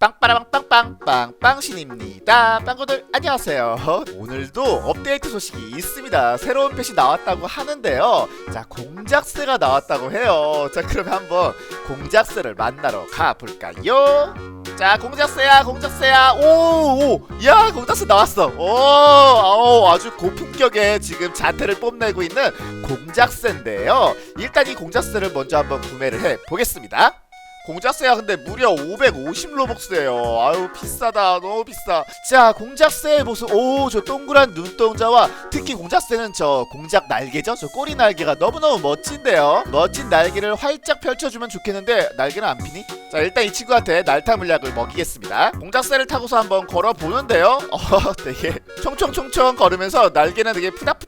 빵빠라빵 빵빵 빵 빵신입니다. 빵구들 안녕하세요. 오늘도 업데이트 소식이 있습니다. 새로운 펫이 나왔다고 하는데요. 자 공작새가 나왔다고 해요. 자 그럼 한번 공작새를 만나러 가볼까요? 자 공작새야 공작새야. 오오야 공작새 나왔어. 오 아우, 아주 고품격의 지금 자태를 뽐내고 있는 공작새인데요. 일단 이 공작새를 먼저 한번 구매를 해 보겠습니다 공작새야 근데 무려 550 로벅스예요. 아유 비싸다. 너무 비싸. 자 공작새의 모습. 오 저 동그란 눈동자와 특히 공작새는 저 공작 날개죠? 저 꼬리 날개가 너무너무 멋진데요. 멋진 날개를 활짝 펼쳐주면 좋겠는데 날개는 안 피니? 자 일단 이 친구한테 날타 물약을 먹이겠습니다. 공작새를 타고서 한번 걸어보는데요. 어 되게 총총총총 걸으면서 날개는 되게 푸닥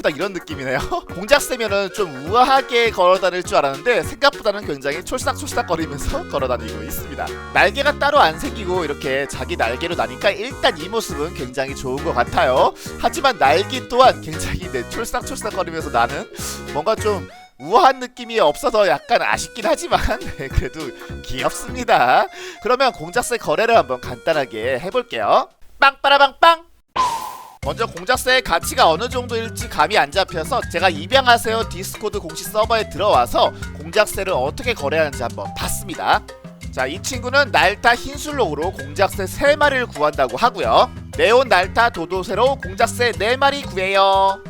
푸닥푸닥푸닥 이런 느낌이네요 공작새면은 좀 우아하게 걸어다닐 줄 알았는데 생각보다는 굉장히 촐싹촐싹 거리면서 걸어다니고 있습니다 날개가 따로 안 생기고 이렇게 자기 날개로 나니까 일단 이 모습은 굉장히 좋은 것 같아요 하지만 날개 또한 굉장히 네, 촐싹촐싹 거리면서 나는 뭔가 좀 우아한 느낌이 없어서 약간 아쉽긴 하지만 네, 그래도 귀엽습니다. 그러면 공작새 거래를 한번 간단하게 해볼게요. 빵빠라빵빵. 먼저 공작새의 가치가 어느 정도일지 감이 안 잡혀서 제가 입양하세요 디스코드 공식 서버에 들어와서 공작새를 어떻게 거래하는지 한번 봤습니다. 자, 이 친구는 날타 흰술록으로 공작새 3마리를 구한다고 하고요. 네온 날타 도도새로 공작새 4마리 구해요.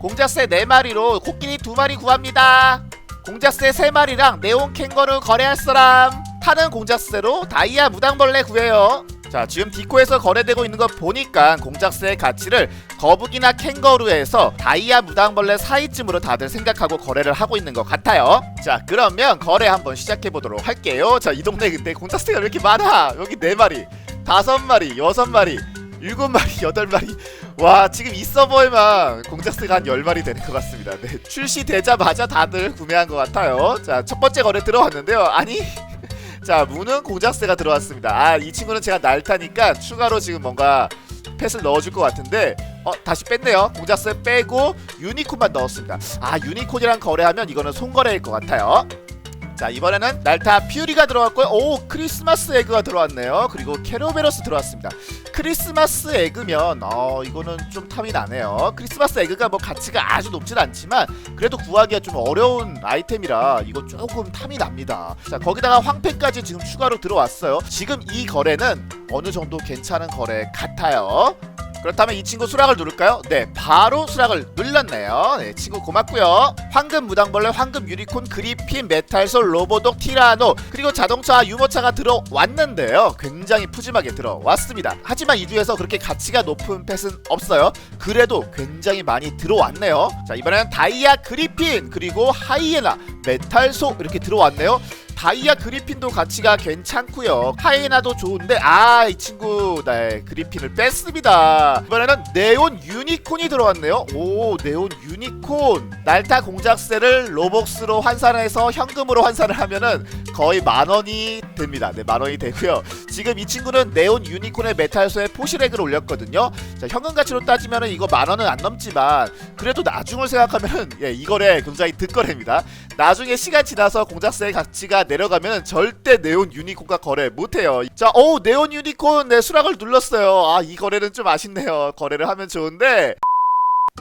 공작새 4마리로 코끼리 2마리 구합니다. 공작새 3마리랑 네온 캥거루 거래할 사람. 타는 공작새로 다이아 무당벌레 구해요. 자, 지금 디코에서 거래되고 있는 거 보니까 공작새의 가치를 거북이나 캥거루에서 다이아 무당벌레 사이쯤으로 다들 생각하고 거래를 하고 있는 것 같아요. 자, 그러면 거래 한번 시작해 보도록 할게요. 자, 이 동네 근데 공작새가 왜 이렇게 많아? 여기 4마리, 5마리, 6마리, 7마리, 8마리. 와 지금 이 서버에만 공작새가 한 10마리 되는 것 같습니다 네, 출시되자마자 다들 구매한 것 같아요 자 첫 번째 거래 들어왔는데요 아니 자 무는 공작새가 들어왔습니다. 아 이 친구는 제가 날타니까 추가로 지금 뭔가 펫을 넣어줄 것 같은데 어 다시 뺐네요. 공작새 빼고 유니콘만 넣었습니다. 아 유니콘이랑 거래하면 이거는 손거래일 것 같아요 자 이번에는 날타 퓨리가 들어왔고요. 오 크리스마스 에그가 들어왔네요. 그리고 캐로베러스 들어왔습니다. 크리스마스 에그면 어 이거는 좀 탐이 나네요. 크리스마스 에그가 뭐 가치가 아주 높진 않지만 그래도 구하기가 좀 어려운 아이템이라 이거 조금 탐이 납니다. 자 거기다가 황패까지 지금 추가로 들어왔어요. 지금 이 거래는 어느 정도 괜찮은 거래 같아요 그렇다면 이 친구 수락을 누를까요? 네, 바로 수락을 눌렀네요. 네, 친구 고맙고요. 황금 무당벌레, 황금 유니콘, 그리핀, 메탈솔, 로보독, 티라노 그리고 자동차, 유모차가 들어왔는데요. 굉장히 푸짐하게 들어왔습니다. 하지만 이 중에서 그렇게 가치가 높은 펫은 없어요. 그래도 굉장히 많이 들어왔네요. 자, 이번에는 다이아 그리핀 그리고 하이에나, 메탈소 이렇게 들어왔네요. 다이아 그리핀도 가치가 괜찮고요. 하이에나도 좋은데 아 이 친구 네 그리핀을 뺐습니다. 이번에는 네온 유니콘이 들어왔네요. 오 네온 유니콘. 날타 공작새를 로벅스로 환산해서 현금으로 환산을 하면은 거의 만원이 됩니다. 네 만원이 되고요. 지금 이 친구는 네온 유니콘의 메탈소에 포시렉을 올렸거든요. 자 현금 가치로 따지면은 이거 만원은 안 넘지만 그래도 나중을 생각하면은 예 이 거래. 굉장히 득거래입니다. 나중에 시간 지나서 공작새의 가치가 내려가면 절대 네온 유니콘과 거래 못해요. 자, 오 네온 유니콘 네 수락을 눌렀어요. 아 이 거래는 좀 아쉽네요. 거래를 하면 좋은데.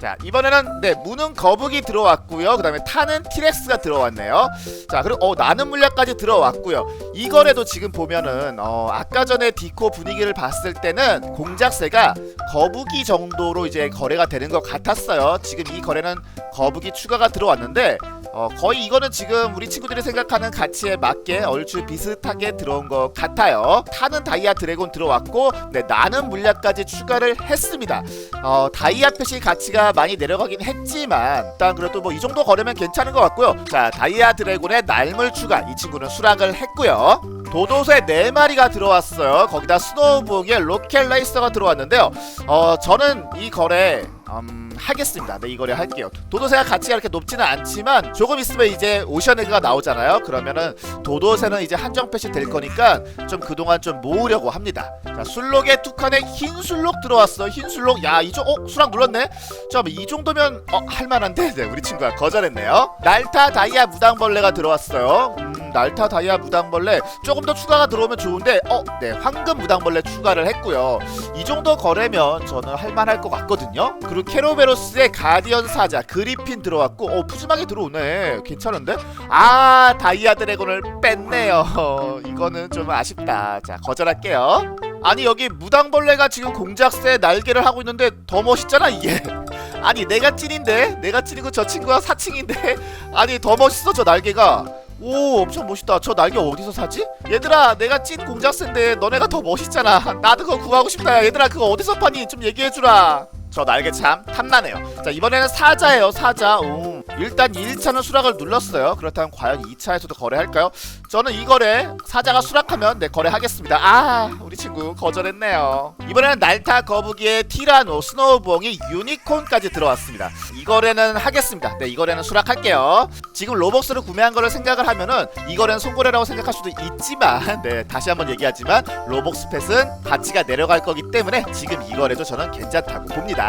자 이번에는 네 무는 거북이 들어왔고요 그 다음에 타는 티렉스가 들어왔네요 자 그리고 어 나는 물약까지 들어왔고요 이 거래도 지금 보면은 어 아까 전에 디코 분위기를 봤을 때는 공작새가 거북이 정도로 이제 거래가 되는 것 같았어요 지금 이 거래는 거북이 추가가 들어왔는데 어 거의 이거는 지금 우리 친구들이 생각하는 가치에 맞게 얼추 비슷하게 들어온 것 같아요. 타는 다이아 드래곤 들어왔고 네 나는 물약까지 추가를 했습니다. 어 다이아 펫이 가치가 많이 내려가긴 했지만 일단 그래도 뭐 이 정도 거래면 괜찮은 것 같고요. 자 다이아 드래곤의 날물 추가. 이 친구는 수락을 했고요. 도도새 4마리가 들어왔어요. 거기다 스노우북의 로켓 레이서가 들어왔는데요. 어 저는 이 거래 음, 하겠습니다. 네, 이 거래 할게요. 도도새가 가치가 이렇게 높지는 않지만 조금 있으면 이제 오션에그가 나오잖아요. 그러면은 도도새는 이제 한정 패시 될 거니까 좀 그동안 좀 모으려고 합니다. 자, 술록에 툭한에 흰 술록 들어왔어. 흰 술록. 야, 이정 어, 수락 눌렀네. 잠깐만, 이 정도면 어, 할 만한데. 네, 우리 친구가 거절했네요. 날타 다이아 무당벌레가 들어왔어요. 음, 날타 다이아 무당벌레 조금 더 추가가 들어오면 좋은데 어 네 황금 무당벌레 추가를 했고요. 이 정도 거래면 저는 할만할 것 같거든요. 그리고 케로베로스의 가디언 사자 그리핀 들어왔고 어 푸짐하게 들어오네. 괜찮은데? 아 다이아 드래곤을 뺐네요. 이거는 좀 아쉽다. 자 거절할게요. 아니 여기 무당벌레가 지금 공작새 날개를 하고 있는데 더 멋있잖아 이게. 아니 내가 찐인데? 내가 찐이고 저 친구가 사칭인데? 아니 더 멋있어 저 날개가 오 엄청 멋있다. 저 날개 어디서 사지? 얘들아 내가 찐 공작새인데 너네가 더 멋있잖아. 나도 그거 구하고 싶다. 얘들아 그거 어디서 파니? 좀 얘기해주라 저 날개 참 탐나네요. 자 이번에는 사자예요 사자. 오. 일단 1차는 수락을 눌렀어요. 그렇다면 과연 2차에서도 거래할까요? 저는 이 거래 사자가 수락하면 네 거래하겠습니다. 아 우리 친구 거절했네요. 이번에는 날타 거북이의 티라노 스노우봉이 유니콘까지 들어왔습니다. 이 거래는 하겠습니다. 네이 거래는 수락할게요. 지금 로벅스를 구매한 거를 생각을 하면은 이 거래는 손거래라고 생각할 수도 있지만 네 다시 한번 얘기하지만 로벅스 펫은 가치가 내려갈 거기 때문에 지금 이 거래도 저는 괜찮다고 봅니다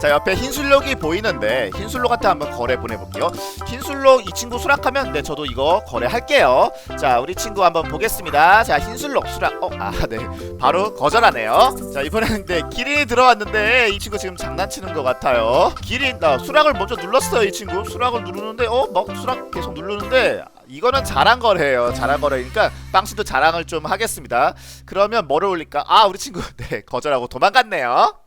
자 옆에 흰술록이 보이는데 흰술록한테 한번 거래 보내볼게요. 흰술록 이 친구 수락하면 네 저도 이거 거래할게요. 자 우리 친구 한번 보겠습니다. 자 흰술록 수락. 어 아 네. 바로 거절하네요. 자 이번에는 네 기린이 들어왔는데 이 친구 지금 장난치는 것 같아요. 기린 나 수락을 먼저 눌렀어요 이 친구. 수락을 누르는데 어막 수락 계속 누르는데 이거는 자랑 거래예요. 자랑 거래니까 빵씨도 자랑을 좀 하겠습니다. 그러면 뭐를 올릴까? 아 우리 친구 네 거절하고 도망갔네요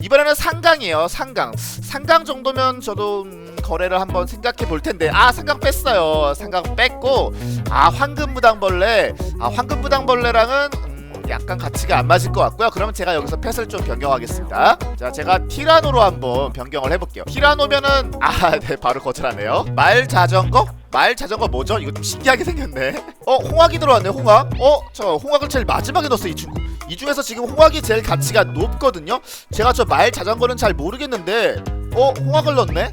이번에는 상강이에요 상강. 상강 정도면 저도 음, 거래를 한번 생각해 볼 텐데. 아 상강 뺐어요. 상강 뺐고 아 황금무당벌레. 아 황금무당벌레랑은 음, 약간 가치가 안 맞을 것 같고요. 그러면 제가 여기서 펫을 좀 변경하겠습니다. 자 제가 티라노로 한번 변경을 해볼게요. 티라노면은 아 네 바로 거절하네요. 말 자전거? 말 자전거 뭐죠? 이거 좀 신기하게 생겼네. 어, 홍학이 들어왔네, 홍학. 어, 저 홍학을 제일 마지막에 넣었어, 이 친구. 이 중에서 지금 홍학이 제일 가치가 높거든요. 제가 저 말 자전거는 잘 모르겠는데, 어, 홍학을 넣었네.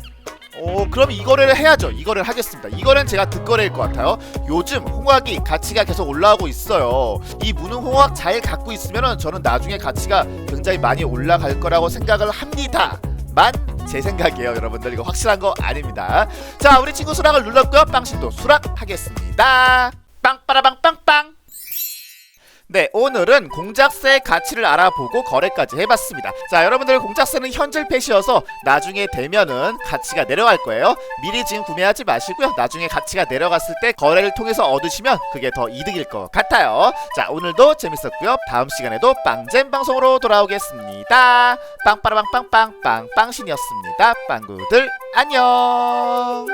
어, 그럼 이거를 해야죠. 이거를 하겠습니다. 이거는 제가 득거래일 것 같아요. 요즘 홍학이 가치가 계속 올라오고 있어요. 이 무능 홍학 잘 갖고 있으면은 저는 나중에 가치가 굉장히 많이 올라갈 거라고 생각을 합니다. 만제 생각이에요 여러분들 이거 확실한 거 아닙니다 자 우리 친구 수락을 눌렀고요 빵신도 수락하겠습니다 빵빠라빵빵빵 네 오늘은 공작새 가치를 알아보고 거래까지 해봤습니다. 자 여러분들 공작새는 현질 펫이어서 나중에 되면은 가치가 내려갈 거예요. 미리 지금 구매하지 마시고요. 나중에 가치가 내려갔을 때 거래를 통해서 얻으시면 그게 더 이득일 것 같아요. 자 오늘도 재밌었고요. 다음 시간에도 빵잼 방송으로 돌아오겠습니다. 빵빠라빵빵빵 빵빵신이었습니다. 빵구들 안녕